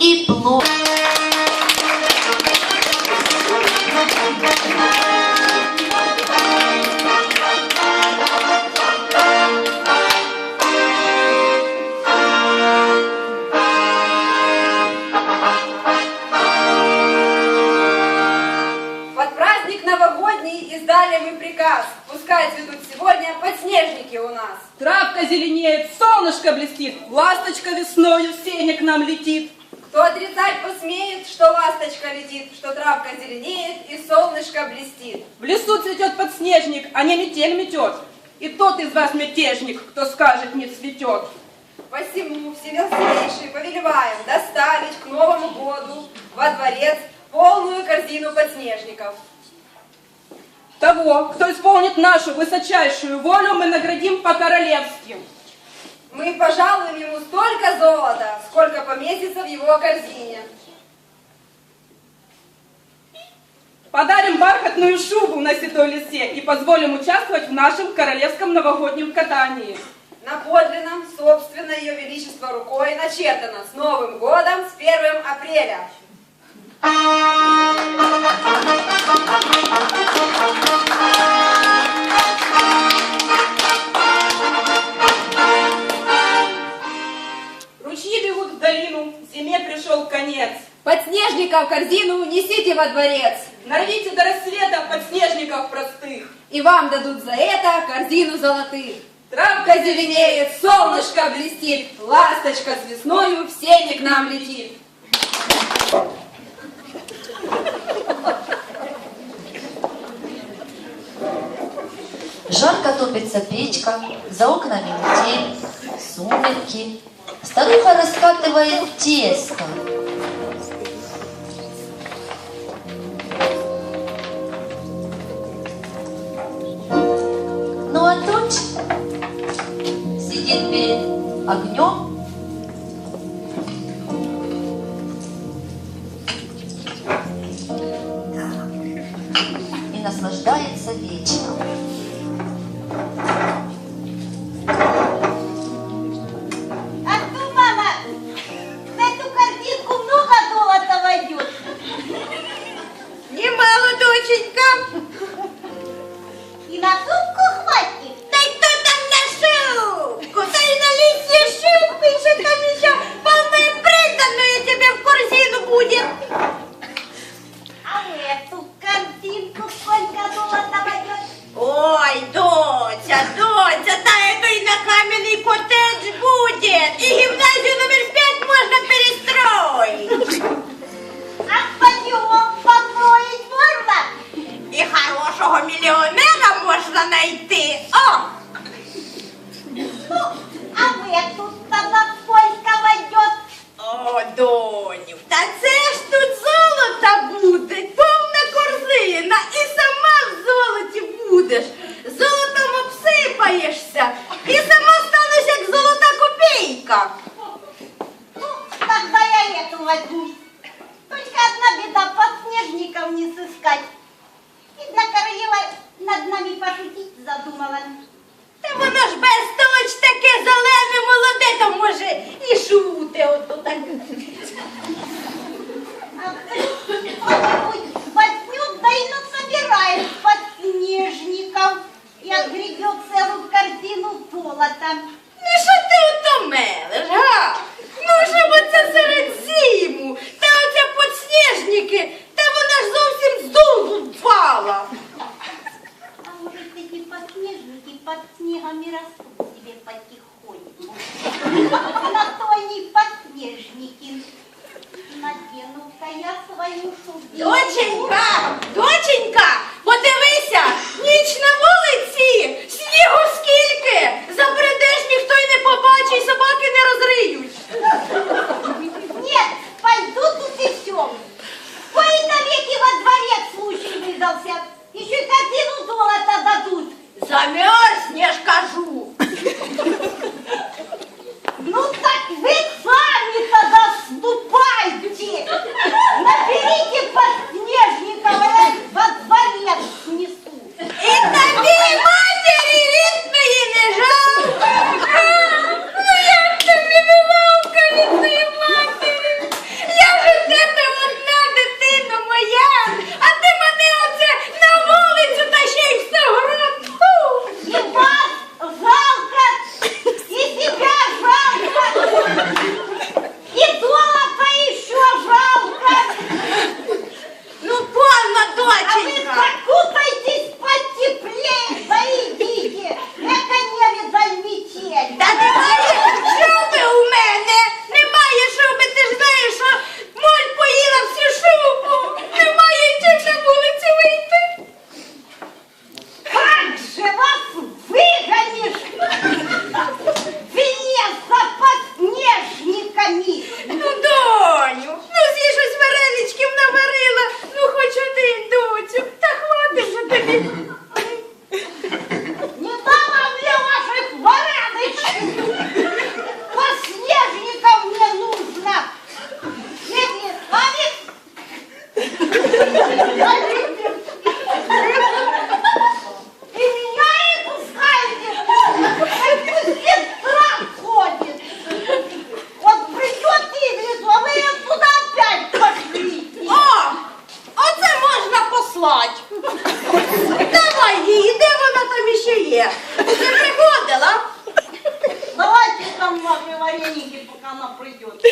і плод. Под праздник новогодний издали мы приказ. Пускай цветут сегодня подснежники у нас. Травка зеленеет, солнышко блестит, ласточка весною в сене к нам летит. Кто отрицать посмеет, что ласточка летит, что травка зеленеет и солнышко блестит. В лесу цветет подснежник, а не метель метет. И тот из вас мятежник, кто скажет не цветет. Посему всевелсейший повелеваем доставить к Новому году во дворец полную корзину подснежников. Того, кто исполнит нашу высочайшую волю, мы наградим по-королевски. Мы пожалуем ему столько золота, сколько поместится в его корзине. Подарим бархатную шубу на седой лисе и позволим участвовать в нашем королевском новогоднем катании. На подлинном, собственно, ее величество рукой начертано с Новым годом, с 1 апреля. Ручьи Корзину несите во дворец, Нарвите до рассвета подснежников простых. и вам дадут за это корзину золотых. Травка Травка зеленеет, солнышко блестит, ласточка с весною в сене к нам летит. Жарко топится печка, за окнами метель, сумерки. Старуха раскатывает тесто. Сидит перед огнем. И наслаждается вечером. Доню, та це ж тут золото буде, повна корзина, і сама в золоті будеш. Золотом обсипаєшся, і сама станеш як золота копійка. Ну, тогда я эту возьму. Только одна беда, подснежников не сыскать. Видно, королева над нами пошутить задумала. Та воно ж без точ таке зелене молоде, то може і шути ото так. плач. Давай її, де вона там іще є? Ти приходила? Давайте там маме Вареники, пока она придет.